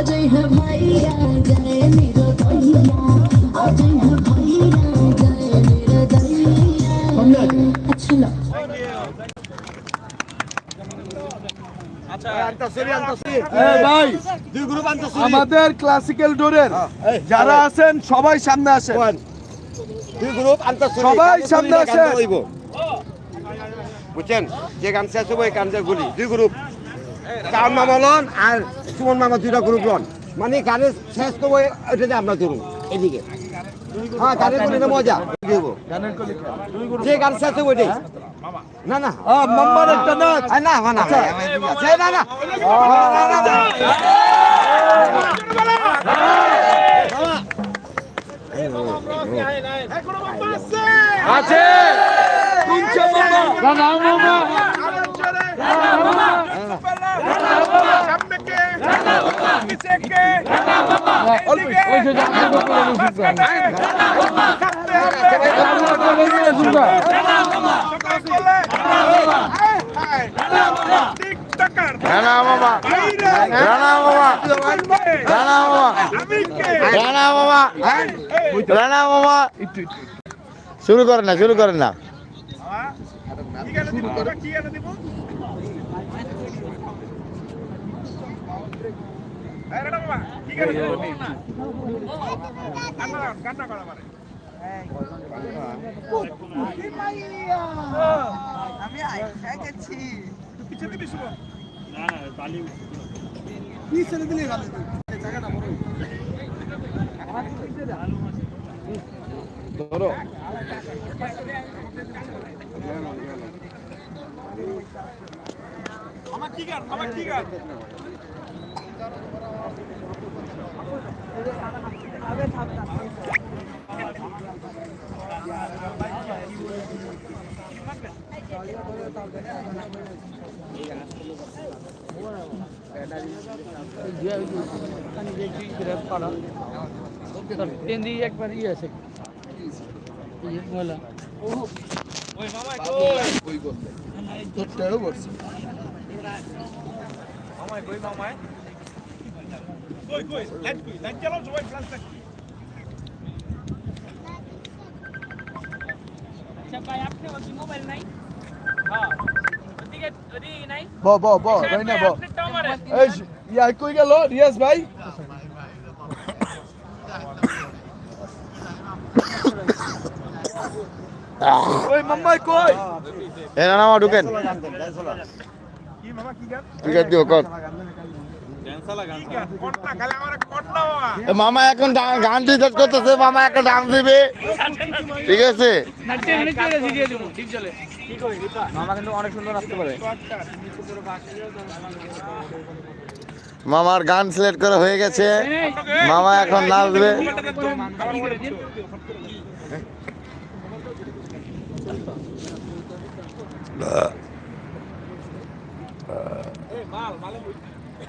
आज है भैया जय मेरा दैया आज है भैया जय मेरा दैया अच्छा लो ভাই আমাদের ক্লাসিক্যাল ডোরের যারা আছেন সবাই সামনে আসেন দুই গ্রুপ আন্তঃ সবাই সামনে আসেন। বুঝছেন যে গান শেষ হবো এই গানটা গুলি দুই গ্রুপ চার মামা লন আর সুমন মামা দুইটা গ্রুপ লন মানে গানের শেষ করব ওইটাতে আমরা ধরুন এদিকে। হ্যাঁ গানের কলিটা মজা দিব যে গান শেষ ওইটাই। না না। একটা না না না না আছে। শুরু করেন না শুরু করেন না। আমি আইসা গেছি পিছনে বেশি না না বালি পিছনে দিলে ভালো জায়গাটা বড় ধরো আমার ঠিক আছে আমার ঠিক আছে টেন দিয়ে একবার ইয়ে আছে তোর টেরো পড়ছে মামায় কই মামায় কই গেল? রিয়াজ ভাই? ওই মাম্মাই কই? এ না না ঢুকেন। কি মামা কি গান? ঠিক আছে দিও কর। মামা এখন গান রিসার্চ করতেছে মামা এখন ডান্স দিবে। ঠিক আছে? মামার গান সিলেক্ট করা হয়ে গেছে। মামা এখন নাচবে।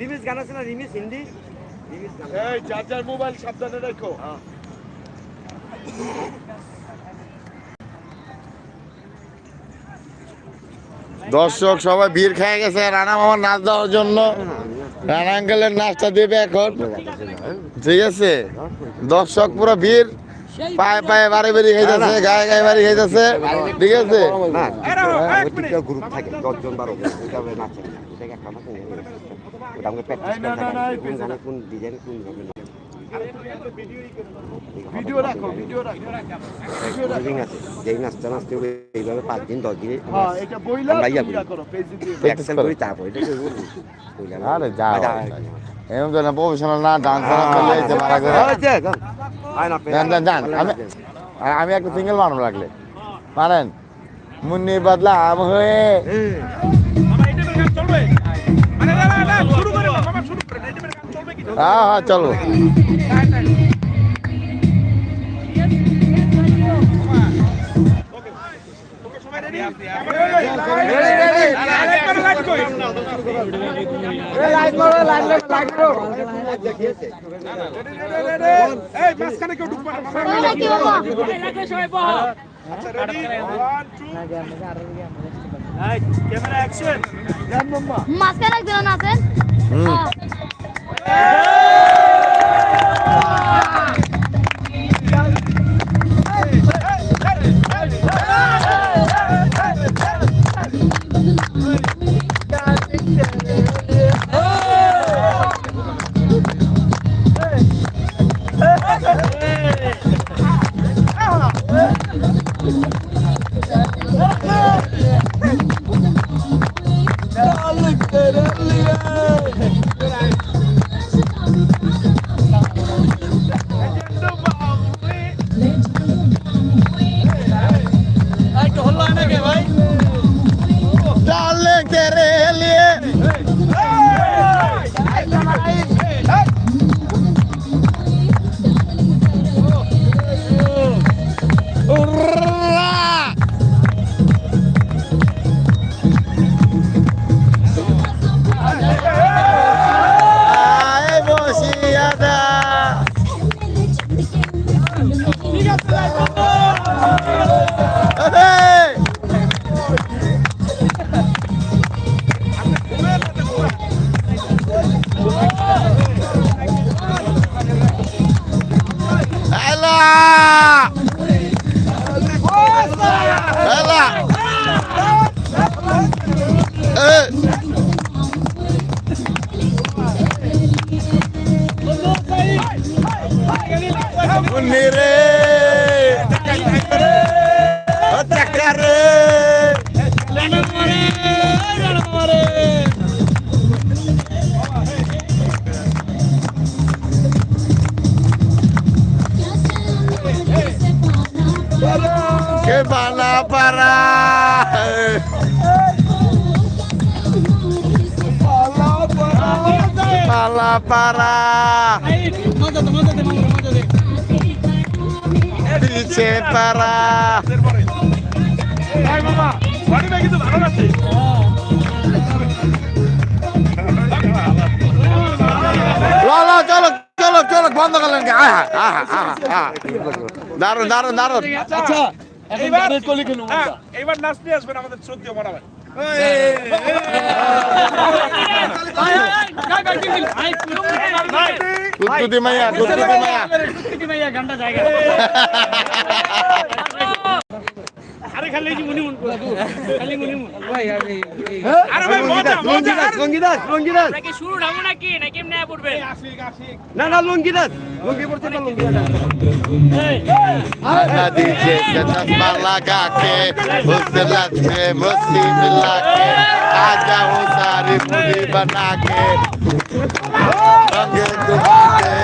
রিমিক্স গান আছে না? রিমিক্স হিন্দি? রিমিক্স গান এই যার যার মোবাইল সাবধানে রাখো। দর্শক সবাই ভিড় খেয়ে গেছে। রানা মামার নাচ দেওয়ার জন্য। রানা আঙ্কেলের নাচটা দেবে এখন। ঠিক আছে? দর্শক পুরো ভিড় পায়ে পায়ে বাড়ি বাড়ি খাইতেছে গায়ে গায়ে বাড়ি খাইতেছে। ঠিক আছে? গ্রুপ থাকে দশজন বারো জন ওইটা হবে নাচে না ওইটাকে একটা নাচে ওটা আমাকে প্র্যাকটিস না, না, না, কোন গানে কোন ডিজাইন কোন ভাবে ভিডিও রাখো ভিডিও রাখো। ট্রেনিং আছে। যেই নাচতে নাচতে এইভাবে পাঁচ দিন দশ দিন হ্যাঁ এটা বইলা আমরা করি। করো পেজে দিয়ে এক্সেল করি। তারপর এটা করব। আরে যাও। এরকম তো না প্রফেশনাল না ডান্স করলে যে মারা করে যান যান যান। আমি আমি একটা সিঙ্গেল মানুষ লাগলে। পারেন মুন্নি বদলাম হয়ে। হ্যাঁ হ্যাঁ চলো মাঝখানে একজন আছেন হ্যাঁ। É! Pala para! Dice para! লা লা চলো চলো চলো বন্ধ করলেন কে? আহা আহা আহা আহা দারুণ দারুণ দারুণ আচ্ছা এইবার হ্যাঁ, এইবার নাচ নিয়ে আসবেন আমাদের শ্রদ্ধেয় বড় ভাই কুতুতি মাইয়া কুতুতি মাইয়া আরে খালি এই আরে খালি মুনিমুন খালি মুনিমুন ভাই আমি আরে ভাই মজা মজা লঙ্গিদাস লঙ্গিদাস নাকি শুরু নামো নাকি না কেমনে পড়বে না না লঙ্গিদাস লঙ্গি পড়তে না লঙ্গিদাস Ana dice que estás malaga que usted la que muslim la que aja usari puni banake Bangi tu banake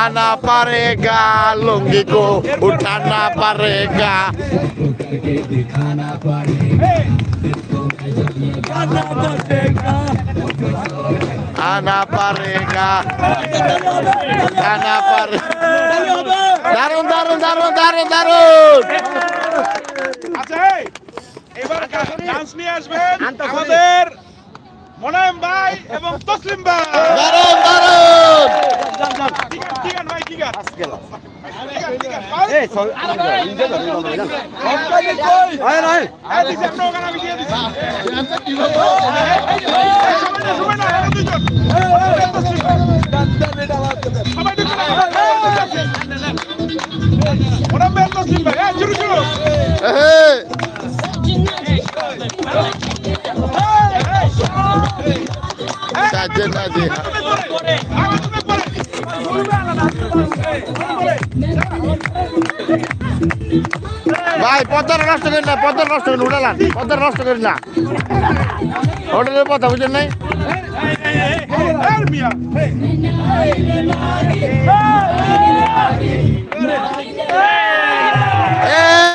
आना पड़ेगा लुंगी को उठाना पड़ेगा आना पड़ेगा आना पड़ेगा দারুন দারুন দারুন দারুন দারুন আচ্ছা এই, এবার ডান্স নিয়ে আসবেন আমাদের মোনায়েম ভাই এবং তসলিম ভাই দারুণ দারুণ ঠিক আছে, ঠিক আছে ভাই ঠিক আছে ঠিক আছে, ঠিক আছে, ভাই। এই সব ইনজয় করো আয় না দিছি, আপনার ওখানে আমি দিয়ে দিছি। এই, সবাই না, সবাই না, দুজন। সবাই দুজন, মোনায়েম ভাই, তসলিম ভাই, এই, শুরু, শুরু। এহে, ভাই, পদ্মার নষ্ট করেন না, পদ্মার নষ্ট করেন উঠালাম পদ্মার নষ্ট করেন না হোটেলের কথা বুঝেন নাই এ!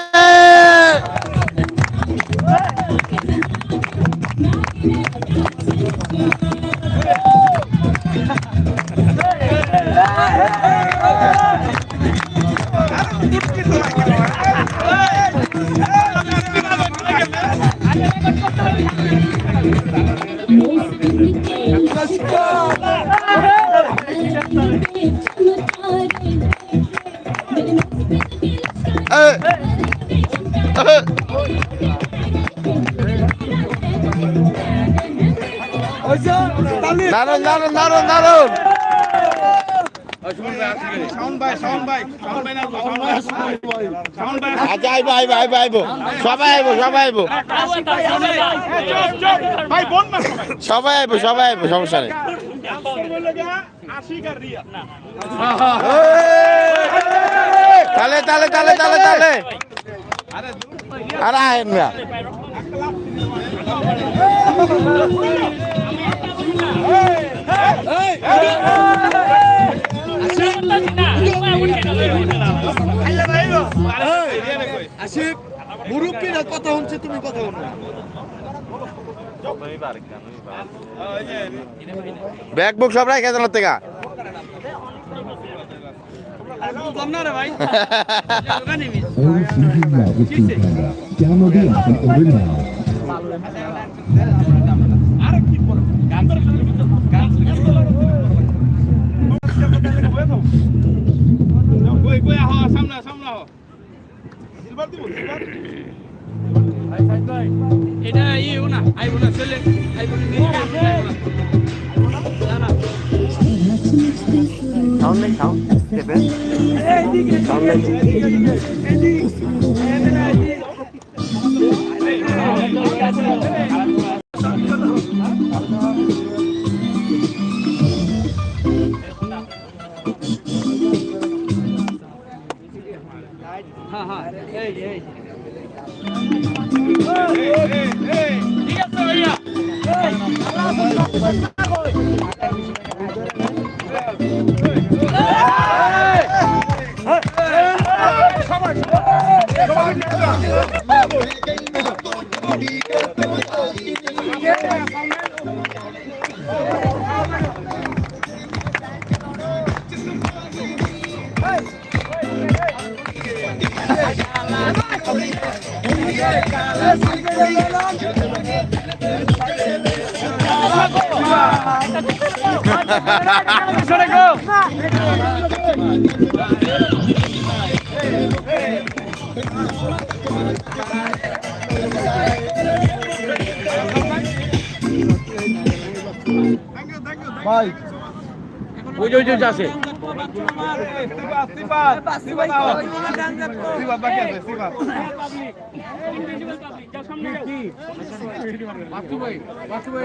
আইবো আইবো আইবো। সবাই আইবো সবাই আইবো। সবাই আইবো সবাই আইবো, সমস্যা নেই। তালে তালে তালে তালে তালে। আরে আহেন না মুরব্বীরা কথা হচ্ছে তুমি কথা বলো। ব্যাগ বুক সব রাখে জানার থেকে। the app and এটা ইয়ে না আইবো না চলে। আইবো না সাউন্ড নেই সাউন্ড। দেবেন সাউন্ড নেই ঠিক আছে ভাইয়া ওই যে ওই যে আছে বাচ্চু ভাই বাচ্চু ভাই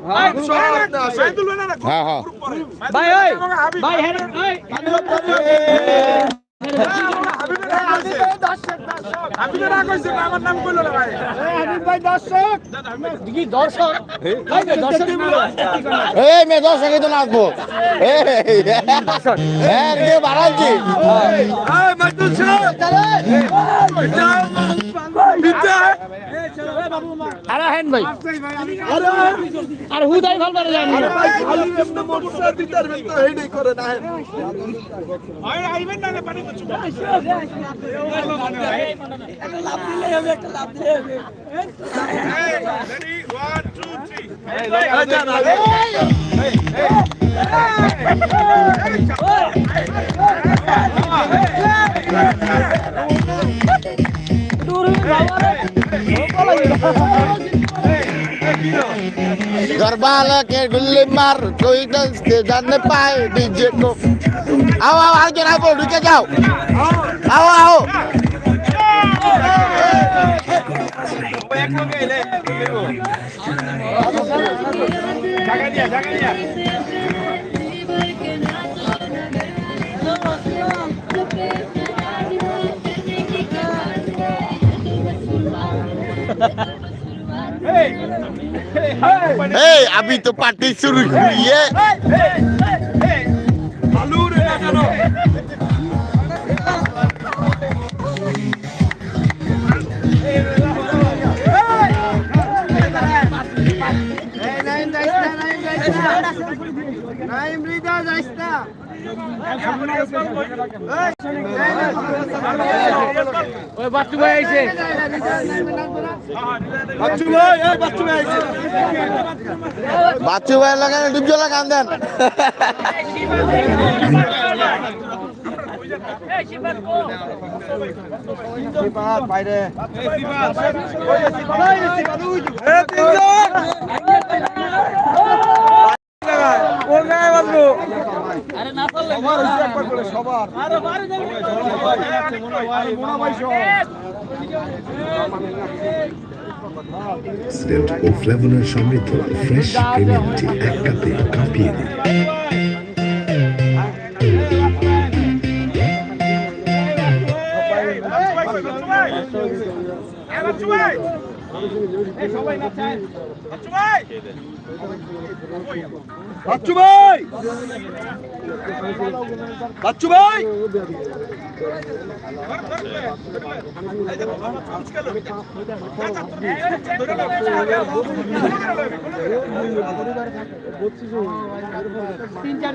ভাই হ্যাঁ হ্যাঁ। ভাই ওই ভাই ওই আমি না কইছি আমার নাম কইলো না ভাই। কি দর্শক? ভাই দর্শক এই মেয়ে দশ তো নাচবো। এই কে? বাড়াচ্ছি এই মাইদুল সাহেব। আরে হেন ভাই। আর হুদাই ভালো পারে জানি আইবেন না না পানি गरबाला के गुल्ली मार, कोई दस के जाने पाए डीजे को। आओ आओ आगे ना बोल रुके जाओ। आओ आओ। Hey, I've been to party through here. Hey, hey, hey, hey. ওই বাচ্চু ভাই আইছে বাচ্চু ভাই লাগান ডিপজলা গান দেন বাইরে আরে না চললে স্টেট ও ফ্লেভনের সমৃদ্ধ ফ্রেশ প্রিমিয়ামটি এক কাপে কাঁপিয়ে দিন বাচ্চু ভাই। বাচ্চু ভাই। তিন চার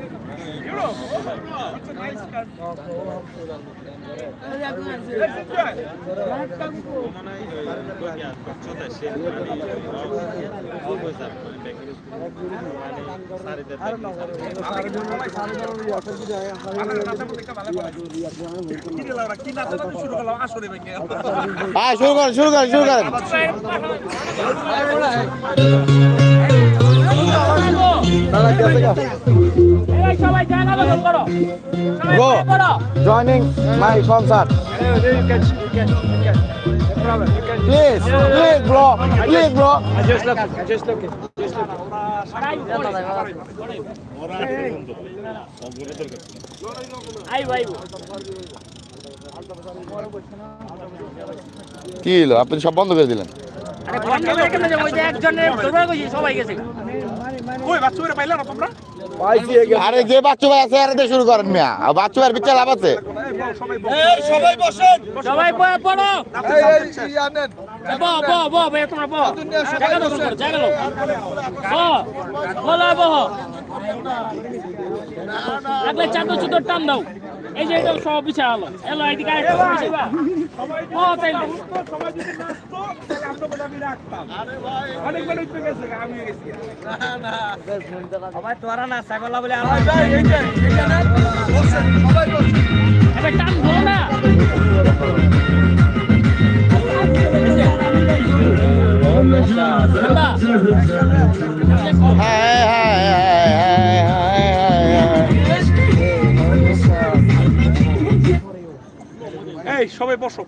ধরিলে হ্যাঁ শুরু করেন শুরু করেন শুরু করেন। এই সবাই জায়গা দখল করো সবাই Go. বসে পড়ো joining my concert please please bro please bro কি হলো? আপনি সব বন্ধ করে দিলেন। আরে বন্ধ করে কেন যাব ওই যে একজনের ধরবার সবাই গেছে। আরে যে বাচ্চু ভাই আছে আরে শুরু করেন মিয়া। বাচ্চু ভাইয়ের পিছে লাভ আছে। সবাই বসেন। সবাই বয়ে পড়ো। চাদর চুদর টান দাও। এই যে এটা সব বিছা হলো এলো এইদিকে আয় বহ তাই সবাই যদি নাচতো তাহলে আমরা বোধহয় আমি রাখতাম অনেক বেলা উঠতে গেছে আমি গেছি এবার টান ধরো না। ঠান্ডা হায় হায় হায়। এই সবাই বসো।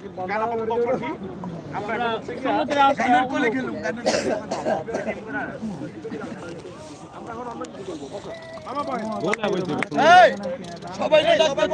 সবাই বন্ধ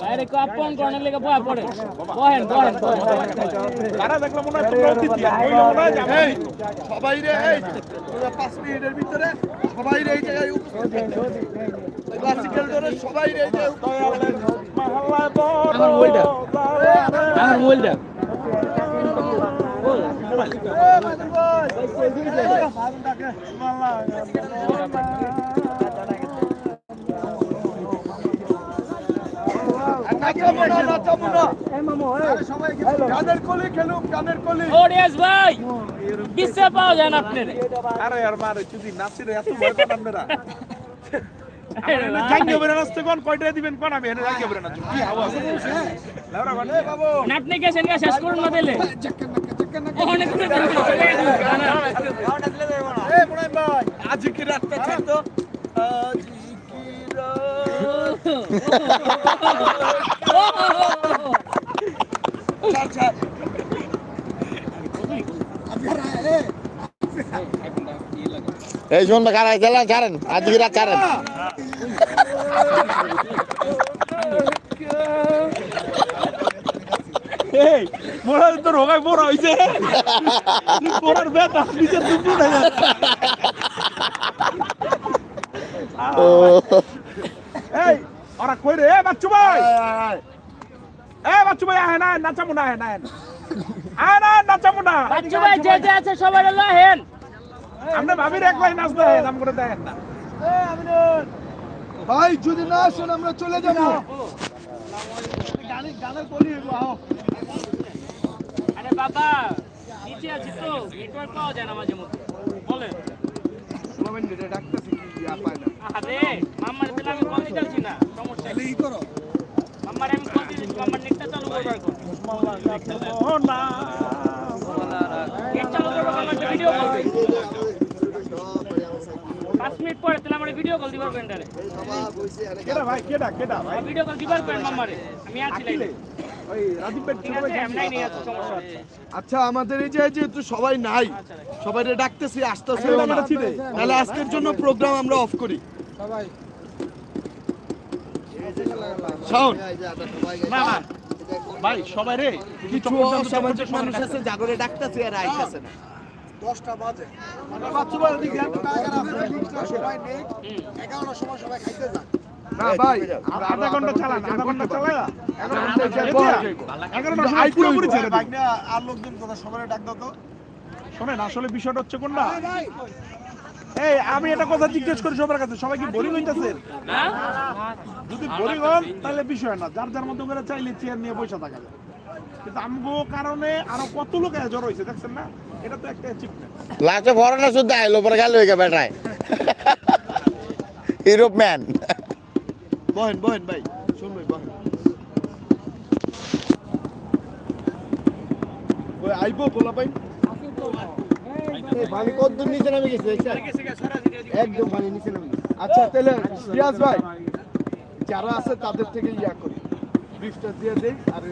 বাইরে আপন করনের লেগে বয়া পড়ে। বহেন বহেন তারা দেখলাম মনে হয় তোমরা অতিথি? মনে হয় সবাই রে এই। পাঁচ মিনিটের ভিতরে সবাই রে এই জায়গায় ক্লাসিক্যাল ধরে সবাই রে এই জায়গায় বড় আমার মোবাইলটা। আমার মোবাইলটা নাচাবো না নাচাবো না আরে সবাই গানের কলি খেলুম গানের কলি ওডিএস ভাই বিছা পাওয়া যায় না আপনারে। আরে আর মারে যদি নাচিরে এত ভয় পান আপনারা আপনি গেছেন শেষ করুন না দিলে ওখানে করে দেন এ মুরাই ভাই। আজ কি রাতটা ছাড়তো। আজ কি রাত? ছাড় ছাড় এই সন্ধ্যা কারাই চালান ছাড়েন। আজকে রাত ছাড়েন। এই মোরা তো রোগায় বড় হইছে। পড়ার ব্যথা নিচে দুপুর উঠে যাচ্ছে ও। এই ওরা কই রে? এ বাচ্চু ভাই। এ বাচ্চু ভাই আহে না নাচামু না আহে না আহে না নাচামু না বাচ্চু ভাই যে যে আছে সবাই লহেন আমরা ভাবির এক লাইন হয় নাম করে দেখেন না। ভাই যদি না আসেন আমরা চলে যাব। আরে বাবা নিচে আছি তো নেটওয়ার্ক পাওয়া যায় না মাঝে মধ্যে। বলেন। আরে মাম্মার দিলে আমি কল দিতেছি না সমস্যা নেই করো। মাম্মার আমি কল দিতেছি মাম্মার নেটটা চালু করব এখন ও না নেট চালু করব মাম্মার ভিডিও কল পাঁচ মিনিট পরে তাহলে আমার ভিডিও কল দিবার পেন্টারে কেডা ভাই কেডা কেডা ভাই? ভিডিও কল দিবার পেন মাম্মারে আমি আছি লাইনে ওই রাজীব ভাই ঠিক আছে আমি নাই নেই আছে সমস্যা হচ্ছে। আচ্ছা আমাদের এই যে যেহেতু সবাই নাই সবাই ডাকতেছি আসতেছে আমরা ছিড়ে। তাহলে আজকের জন্য প্রোগ্রাম আমরা অফ করি। শাওন না না ভাই সবাই রে কিছু সামাজিক মানুষ আছে জাগরে ডাকতেছে আর আইতাছে না। দশটা বাজে। না ভাই আধা ঘণ্টা চালান আধা ঘণ্টা চালায় এগারো মাস আইতে পুরোপুরি হইবো। ছেড়ে দিন। আর লোকজন কথা? সবাই ডাক দাও তো। শোনেন আসলে বিষয়টা হচ্ছে কোনটা? এই আমি একটা কথা জিজ্ঞেস করি সবার কাছে। সবাই কি বোরিং হইতেছে? যদি বোরিং হন তাহলে বিষয় না। যার যার মতো করে চাইলে চেয়ার নিয়ে বসে থাকা যায়। কিন্তু আমগো কারণে আরও কত লোক জড় হয়েছে দেখছেন না? এটা তো একটা অ্যাচিভমেন্ট লাস্টে ফরেনার শুদ্ধ আইলো পরে গেল হয়ে বেটায়। ইউরোপ ম্যান বহেন বহেন ভাই শুন ভাই বহেন। ওই আইবো বলা ভাই পানি নিচে নামে গেছে একদম পানি নিচে নামে গেছে। আচ্ছা তাহলে রিয়াজ ভাই যারা আছে তাদের থেকে ইয়া করি। ব্রিফটা দিয়ে দেই আর